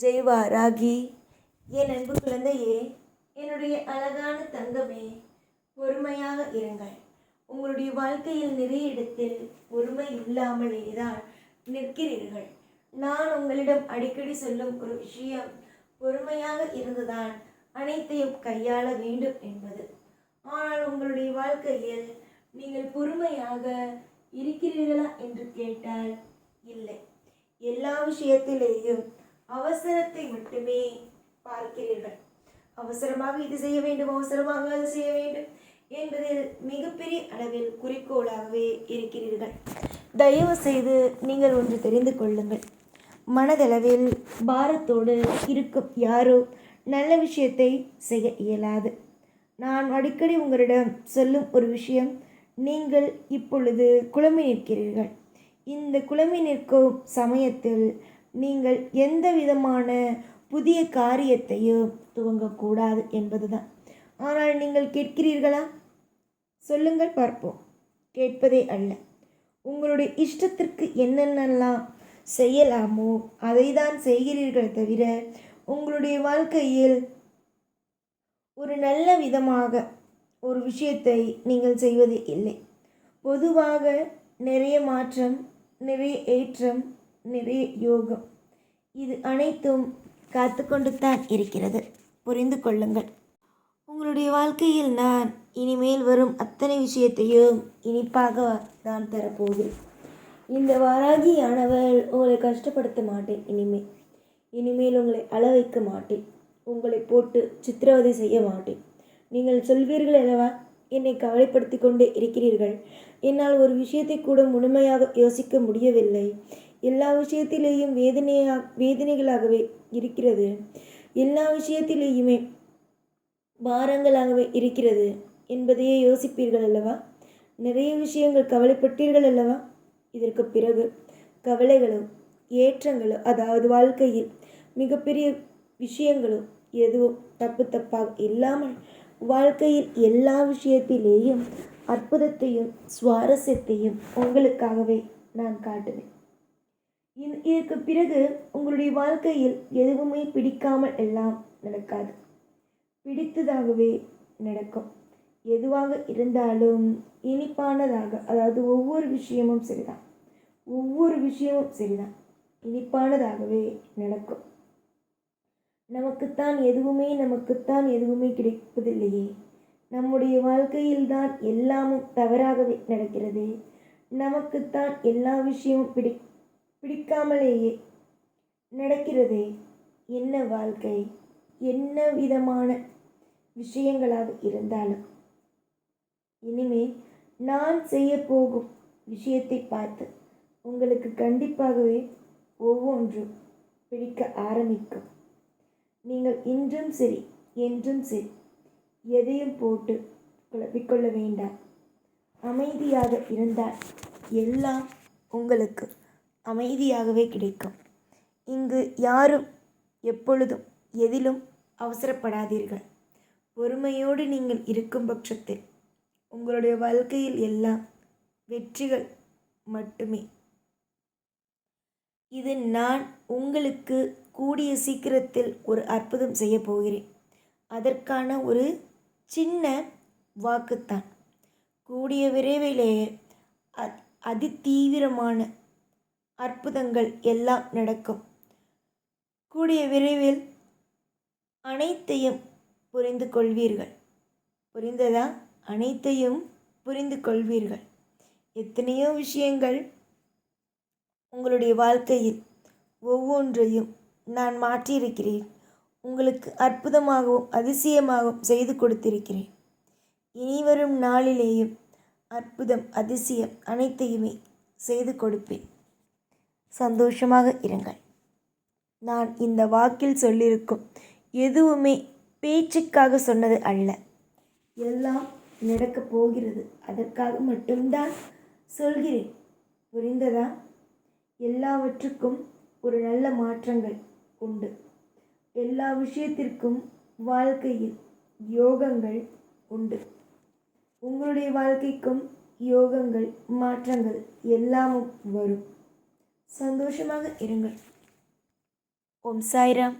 ஜெய்வா ராகி என் அன்பு குழந்தையே என்னுடைய அழகான தங்கமே பொறுமையாக இருங்கள். உங்களுடைய வாழ்க்கையில் நிறைய இடத்தில் பொறுமை இல்லாமலே தான் நிற்கிறீர்கள். நான் உங்களிடம் அடிக்கடி சொல்லும் ஒரு விஷயம் பொறுமையாக இருந்துதான் அனைத்தையும் கையாள வேண்டும் என்பது. ஆனால் உங்களுடைய வாழ்க்கையில் நீங்கள் பொறுமையாக இருக்கிறீர்களா என்று கேட்டால் இல்லை. எல்லா விஷயத்திலேயும் அவசரத்தை மட்டுமே பார்க்கிறீர்கள். அவசரமாக இது செய்ய வேண்டும் அவசரமாக அது செய்ய வேண்டும் என்பதில் மிகப்பெரிய அளவில் குறிக்கோளாகவே இருக்கிறீர்கள். தயவு செய்து நீங்கள் ஒன்று தெரிந்து கொள்ளுங்கள். மனதளவில் பாரத்தோடு இருக்கும் யாரோ நல்ல விஷயத்தை செய்ய இயலாது. நான் அடிக்கடி உங்களிடம் சொல்லும் ஒரு விஷயம் நீங்கள் இப்பொழுது குழம்பி நிற்கிறீர்கள். இந்த குழம்பி நிற்கும் சமயத்தில் நீங்கள் எந்த விதமான புதிய காரியத்தையும் துவங்கக்கூடாது என்பதுதான். ஆனால் நீங்கள் கேட்கிறீர்களா? சொல்லுங்கள் பார்ப்போம். கேட்பதே அல்ல. உங்களுடைய இஷ்டத்திற்கு என்னென்னலாம் செய்யலாமோ அதை தான் செய்கிறீர்கள் தவிர உங்களுடைய வாழ்க்கையில் ஒரு நல்ல விதமாக ஒரு விஷயத்தை நீங்கள் செய்வது இல்லை பொதுவாக நிறைய மாற்றம் நிறைய ஏற்றம் நிறைய யோகம். இது அனைத்தும் காத்து கொண்டு தான் இருக்கிறது. புரிந்து கொள்ளுங்கள். உங்களுடைய வாழ்க்கையில் நான் இனிமேல் வரும் அத்தனை விஷயத்தையும் இனிப்பாக தான் தரப்போகிறேன். இந்த வாராகியானவள் உங்களை கஷ்டப்படுத்த மாட்டேன் இனிமேல் இனிமேல் உங்களை அள வைக்க மாட்டேன். உங்களை போட்டு சித்திரவதை செய்ய மாட்டேன். நீங்கள் சொல்வீர்கள் அல்லவா? என்னை கவலைப்படுத்தி கொண்டே இருக்கிறீர்கள். என்னால் ஒரு விஷயத்தை கூட முழுமையாக யோசிக்க முடியவில்லை. எல்லா விஷயத்திலேயும் வேதனையா வேதனைகளாகவே இருக்கிறது. எல்லா விஷயத்திலேயுமே பாரங்களாகவே இருக்கிறது என்பதையே யோசிப்பீர்கள் அல்லவா? நிறைய விஷயங்கள் கவலைப்பட்டீர்கள் அல்லவா? இதற்கு பிறகு கவலைகளோ ஏற்றங்களோ அதாவது வாழ்க்கையில் மிகப்பெரிய விஷயங்களோ எதுவும் தப்பு தப்பாக இல்லாமல் வாழ்க்கையில் எல்லா விஷயத்திலேயும் அற்புதத்தையும் சுவாரஸ்யத்தையும் உங்களுக்காகவே நான் காட்டுவேன். இதற்கு பிறகு உங்களுடைய வாழ்க்கையில் எதுவுமே பிடிக்காமல் எல்லாம் நடக்காது. பிடித்ததாகவே நடக்கும். எதுவாக இருந்தாலும் இனிப்பானதாக அதாவது ஒவ்வொரு விஷயமும் சரிதான். ஒவ்வொரு விஷயமும் சரிதான். இனிப்பானதாகவே நடக்கும். நமக்குத்தான் எதுவுமே நமக்குத்தான் எதுவுமே கிடைப்பதில்லையே. நம்முடைய வாழ்க்கையில்தான் எல்லாமும் தவறாகவே நடக்கிறது. நமக்குத்தான் எல்லா விஷயமும் பிடி பிடிக்காமலேயே நடக்கிறதே என்ன வாழ்க்கை? என்ன விதமான விஷயங்களாக இருந்தாலும். இனிமேல் நான் செய்ய போகும் விஷயத்தை பார்த்து உங்களுக்கு கண்டிப்பாகவே ஒவ்வொன்றும் பிடிக்க ஆரம்பிக்கும். நீங்கள் இன்றும் சரி என்றும் சரி எதையும் போட்டு குழப்பிக்கொள்ள வேண்டாம். அமைதியாக இருந்தால் எல்லாம் உங்களுக்கு அமைதியாகவே கிடைக்கும். இங்கு யாரும் எப்பொழுதும் எதிலும் அவசரப்படாதீர்கள். பொறுமையோடு நீங்கள் இருக்கும் பட்சத்தில் உங்களுடைய வாழ்க்கையில் எல்லாம் வெற்றிகள் மட்டுமே. இது நான் உங்களுக்கு கூடிய சீக்கிரத்தில் ஒரு அற்புதம் செய்ய போகிறேன். அதற்கான ஒரு சின்ன வாக்குத்தான். கூடிய விரைவிலேயே அ- அதிதீவிரமான அற்புதங்கள் எல்லாம் நடக்கும். கூடிய விரைவில் அனைத்தையும் புரிந்து கொள்வீர்கள். புரிந்ததா? அனைத்தையும் புரிந்து கொள்வீர்கள். எத்தனையோ விஷயங்கள் உங்களுடைய வாழ்க்கையில் ஒவ்வொன்றையும் நான் மாற்றியிருக்கிறேன். உங்களுக்கு அற்புதமாகவும் அதிசயமாகவும் செய்து கொடுத்திருக்கிறேன். இனி வரும் நாளிலேயும் அற்புதம் அதிசயம் அனைத்தையுமே செய்து கொடுப்பேன். சந்தோஷமாக இருங்கள். நான் இந்த வாக்கில் சொல்லியிருக்கும் எதுவுமே பேச்சுக்காக சொன்னது அல்ல. எல்லாம் நடக்கப் போகிறது. அதற்காக மட்டும்தான் சொல்கிறேன். புரிந்ததா? எல்லாவற்றுக்கும் ஒரு நல்ல மாற்றங்கள் உண்டு. எல்லா விஷயத்திற்கும் வாழ்க்கையில் யோகங்கள் உண்டு. உங்களுடைய வாழ்க்கைக்கும் யோகங்கள் மாற்றங்கள் எல்லாமும் வரும். சந்தோஷமாக இருங்கள். ஓம் சாய்ராம்.